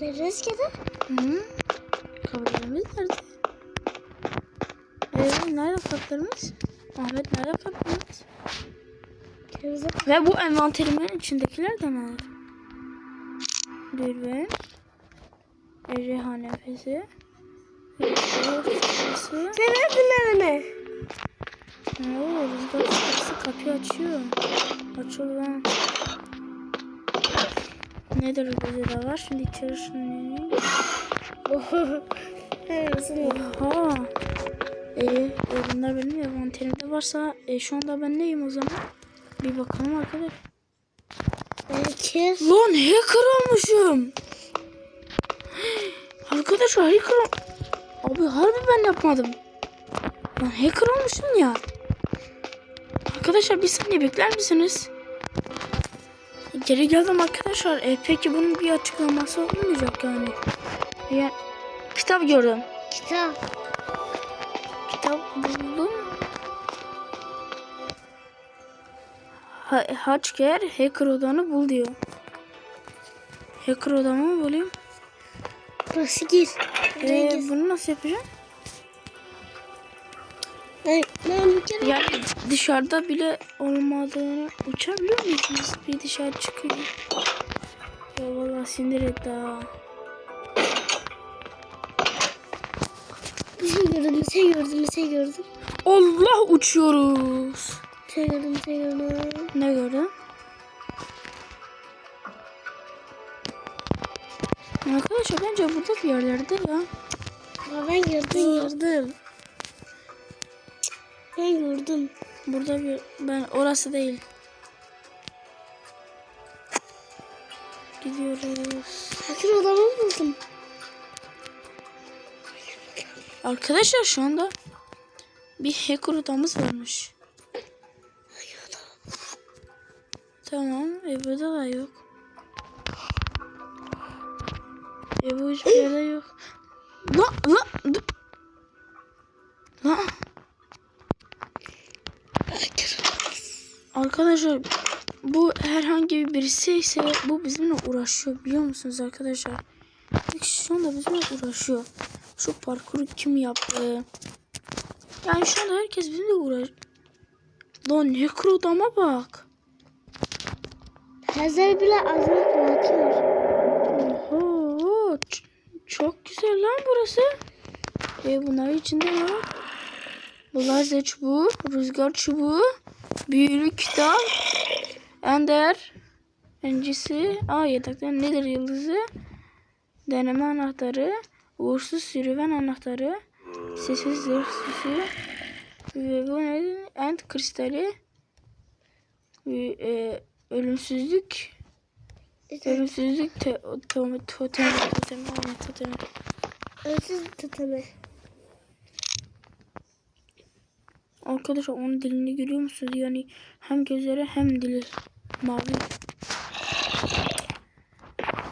Veririz ki de. Hı? Kablolarımız nerede? Ee, nerede kartlarımız? Ahmet nerede kartlarımız? Kırmızı. Ve bu envanterimin içindekiler de ne? Dürbün. Ejderha nefesi. Sen verdin evine. Oo, rüzgar kapıyı açıyor. Açıl lan. Nedir burada da var? Şimdi içeri şunu Kırmızı. Oha. E, e, bunlar benim envanterimde varsa e, şu anda ben neyim o zaman? Bir bakalım arkadaşlar. Belki. Lan hacker olmuşum. Arkadaşlar hacker Abi harbi ben yapmadım. Lan hacker olmuşum ya. Arkadaşlar bir saniye bekler misiniz? Geri geldim arkadaşlar. E, peki bunun bir açıklaması olmayacak yani. Ya, kitap gördüm. Kitap. Kitap buldum. Ha, Hacker hacker odanı bul diyor. Hacker odamı bulayım. Burası gir. Ee, bunu nasıl yapacağım? Ben, Yani dışarıda bile olmadığını uçabiliyor musunuz? Bir dışarı çıkıyor. Ya valla sinir etti ha. bir şey gördüm, bir şey gördüm. Allah uçuyoruz. Bir gördüm, bir şey gördüm. Ne gördün? Arkadaşlar bence burada bir yerlerde ya. Ya ben gördüm, gördüm. Ben gördüm. Burada bir ben orası değil. Gidiyoruz. Hacker odamı buldum. Arkadaşlar şu anda bir hacker odamız varmış. Tamam, e burada da yok. E bu hiçbir yerde yok. La la dur. Arkadaşlar bu herhangi birisi ise bu bizimle uğraşıyor biliyor musunuz arkadaşlar? Kişi şu anda bizimle uğraşıyor. Şu parkuru kim yaptı? Yani şu anda herkes bizimle uğraş. Lan hacker odama bak. Hazır bile azlık bakıyor. Oho, çok güzel lan burası. E bunlar içinde ne var? Bu lazer çubuğu, rüzgar çubuğu, büyülü kitap, ender, öncesi, aa yataktan nedir yıldızı, deneme anahtarı, uğursuz sürüven anahtarı, sessiz zırh süsü, ve bu ne? End kristali, ve, e, ölümsüzlük, Ölümsüzlük te totemi totemi totemi aynen totemi. Arkadaşlar onun dilini görüyor musunuz? Yani hem gözleri hem dili mavi.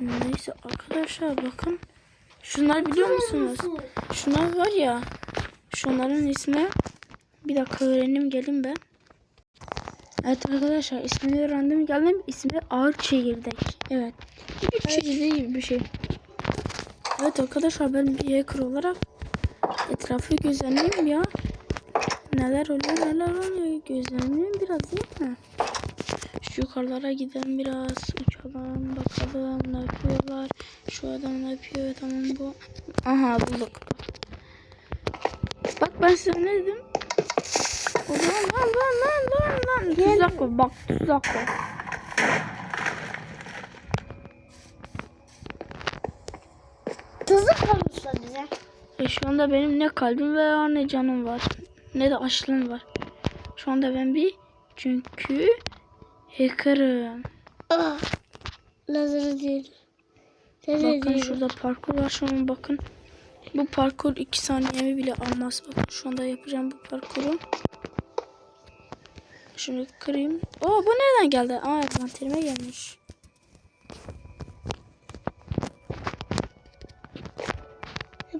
Neyse arkadaşlar bakın. Şunlar biliyor musunuz? Şunlar var ya. Şunların ismi. Bir dakika öğrenim gelin ben. Evet arkadaşlar ismini öğrendim geldim. İsmi Ağır Çekirdek. Evet. Çekirdeği gibi bir şey. Evet arkadaşlar ben bir hacker olarak etrafı gözlemleyeyim ya. Neler oluyor neler oluyor gözlemleyeyim biraz değil mi? Şu yukarılara gidelim biraz uçalım bakalım ne yapıyorlar. Şu adam ne yapıyor tamam bu. Aha bulduk. Bak ben size ne dedim? O zaman lan lan lan lan lan. Tuzak var bak tuzak var. Tuzlu koymuşlar bize. E şu anda benim ne kalbim veya ne canım var. Ne de açlığım var. Şu anda ben bir çünkü hacker'ım. Ah. Lazer değil. Lazer Bakın değil. şurada parkur var şu an bakın. Bu parkur 2 saniyemi bile almaz. Bakın şu anda yapacağım bu parkuru. Şunu kırayım. Oo bu nereden geldi? Aa envanterime gelmiş.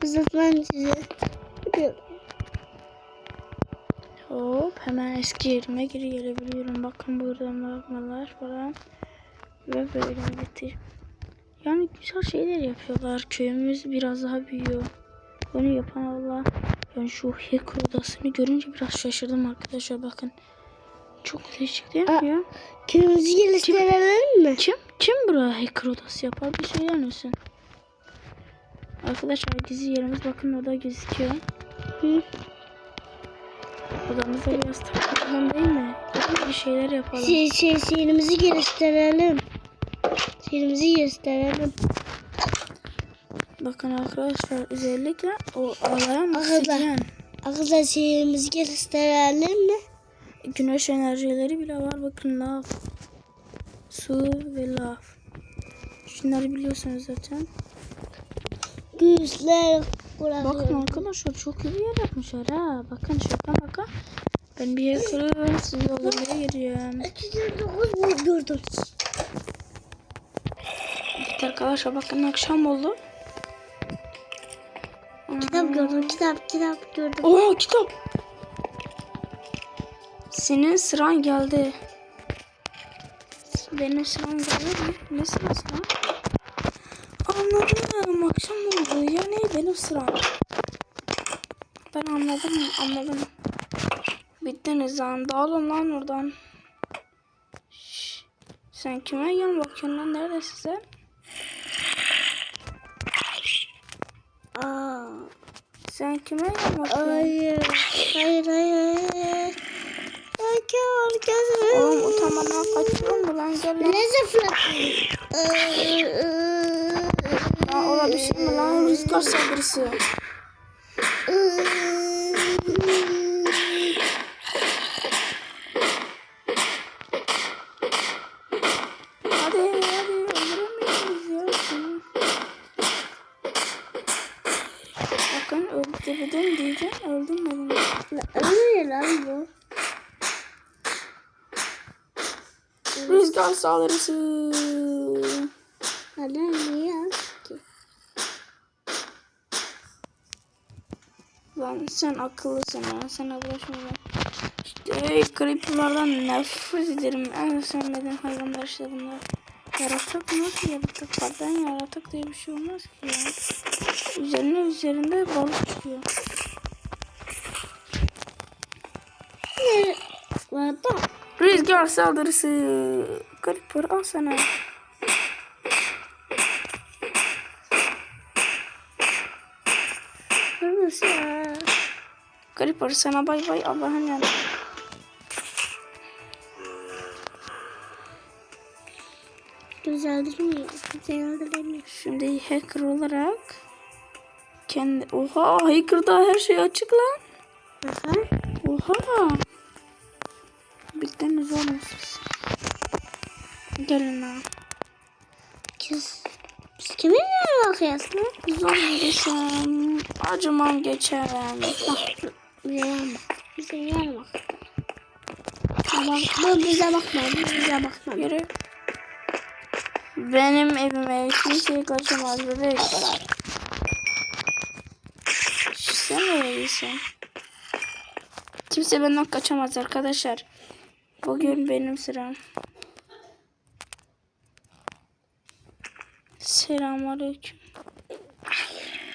Biz atlan size. Hop hemen eski yerime geri gelebiliyorum. Bakın burada magmalar falan. Ve böyle bitir. Yani güzel şeyler yapıyorlar. Köyümüz biraz daha büyüyor. Bunu yapan Allah. Yani şu hacker odasını görünce biraz şaşırdım arkadaşlar bakın. Çok değişik değil mi ya? Kırmızı geliştirelim mi? Kim? Kim buraya hacker odası yapar? Bir söyler misin? Arkadaşlar gizli yerimiz bakın orada gözüküyor. Hı. Odamızda biraz takılalım değil mi? Bir şeyler yapalım. Şey, şey, sihirimizi geliştirelim. Sihirimizi gösterelim. Bakın arkadaşlar özellikle o ağlayan Arkadaşlar. oksijen. Arkadaşlar sihirimizi geliştirelim mi? Güneş enerjileri bile var. Bakın lav. Su ve lav. Şunları biliyorsunuz zaten. Güçler Bakın arkadaşlar çok iyi bir yer yapmışlar ha. Bakın şaka baka. Ben bir hacker'ım. Sizi öldürmeye geliyorum. 209 gördüm. Evet arkadaşlar bakın akşam oldu. Kitap gördüm, kitap, kitap gördüm. Oo kitap. Senin sıran geldi. Benim sıram geldi mi? Ne sırası lan? Anladım. Akşam oldu. Ya ne benim sıram? Ben anladım. Anladım. Bittiniz lan. Dağılın lan oradan. Şş, Sen kime yan bakıyorsun lan? Neredesin sen? Aa, Sen kime yan bakıyorsun? hayır, hayır, hayır, hayır. Bakıyor, gözüm. Oğlum utanmadan kaçıyor mu lan? Gel lan. Ne zıplatıyor? Ola bir şey mi lan? Rüzgar saldırısı. Öldürdüm diyeceğim. Öldürmedim. Ne lan bu? Rüzgar saldırısı. Hala niye ki? Lan sen akıllısın ya. Sana bulaşmayacağım. İşte creeper'lardan nefret ederim. En sevmediğim hayvanlar işte bunlar. Yaratık nasıl yaratık? Kardan yaratık diye bir şey olmaz ki ya. Üzerine üzerinde balık çıkıyor. Ne? Rüzgar saldırısı. Creeper al sana. Creeper sana bay bay Allah'ın yanı. Güzel değil mi? Güzel değil mi? Şimdi hacker olarak kendi... Oha hacker'da her şey açık lan. Aha. Oha. Bittiniz oğlum siz. Gelin ha. Kız. Biz kiminle bakıyoruz lan? Zombi desem acımam geçerem. Bize yanma. Bize yanma. Bak, bu bize bakma. Bize bakma. Yürü. Benim evime kimse kaçamaz bebek. Sen gidiyorsun? Kimse benden kaçamaz arkadaşlar. Bugün benim sıram. Selamünaleyküm.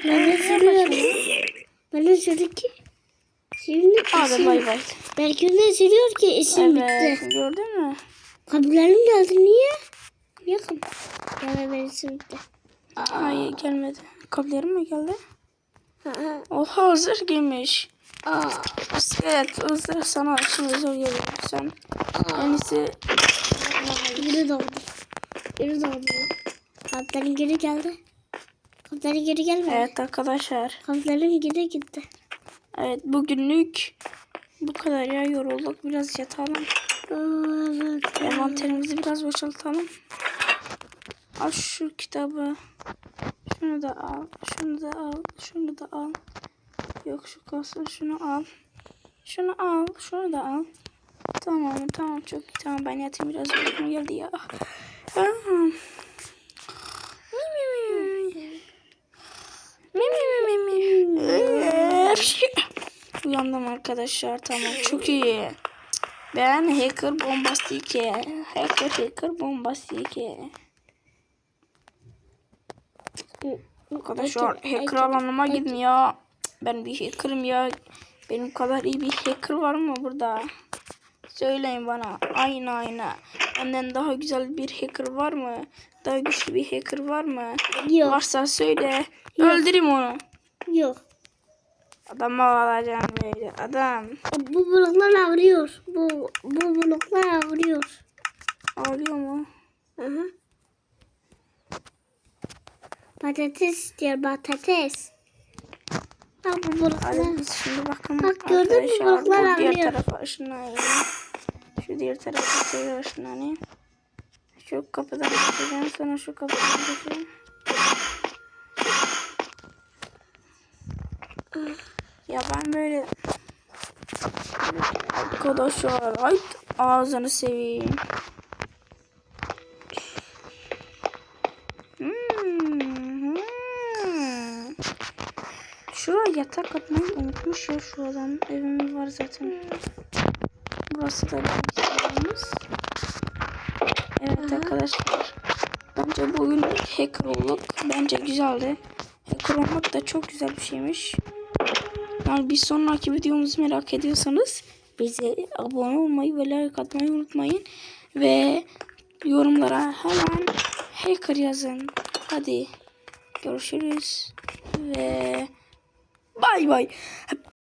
Ben de sürüyorum. Ben de sürüyorum ki. Şimdi Hadi bay bay. Belki de sürüyor ki isim Evet bitti. gördün mü? Kabullerim geldi. Niye? Niye kabul? Yani benim isim bitti. Hayır gelmedi. Kablerim mi geldi? Aa. Oha zırh giymiş. Aa. Evet o zırh sana şimdi zor geliyor. Sen en iyisi Geri doğdu. Geri doğdu. Kalplerim geri geldi. Kalplerim geri gelmedi. Evet arkadaşlar. Kalplerim geri gitti. Evet bugünlük bu kadar ya yorulduk. Biraz yatalım. Envanterimizi biraz boşaltalım. Al şu kitabı. Şunu da al. Şunu da al. Şunu da al. Yok şu kalsın. Şunu al. Şunu al. Şunu da al. Tamam tamam çok iyi. Tamam ben yatayım biraz uykum geldi ya. Ah. Mi mi mi mi. Mi mi mi mi mi. Uyandım arkadaşlar tamam çok iyi. Ben hacker bombastike. Hacker hacker bombastike. Arkadaşlar hacker alanıma gidin ya. Ben bir hacker'ım ya. Benim kadar iyi bir hacker var mı burada? Söyleyin bana. Aynen aynen. Benden daha güzel bir hacker var mı? Daha güçlü bir hacker var mı? Yok. Varsa söyle. Öldüreyim onu. Yok. Adamı alacağım böyle. Adam. Bu bloklar ağrıyor. Bu, bu bloklar ağrıyor. Ağlıyor mu? Hı hı. Patates istiyor patates. Bak bu Hadi bloklar. biz şimdi bakın. Bak gördün mü? arkadaşlar, Bloklar bu diğer tarafa ışınlayayım. Şu diğer tarafa tekrar ışınlanayım. Şu kapıdan geçeceğim. Sonra şu kapıdan geçeceğim. Ya ben böyle Arkadaşlar ay ağzını seveyim. Hmm, hmm. Şuraya yatak atmayı unutmuş ya şu adam. Evimiz var zaten. Burası da bilgisayarımız. Evet arkadaşlar. Bence bugün hacker olduk. Bence güzeldi. Hacker olmak da çok güzel bir şeymiş. Yani bir sonraki videomuzu merak ediyorsanız bize abone olmayı ve like atmayı unutmayın. Ve yorumlara hemen hacker yazın. Hadi görüşürüz ve bay bay.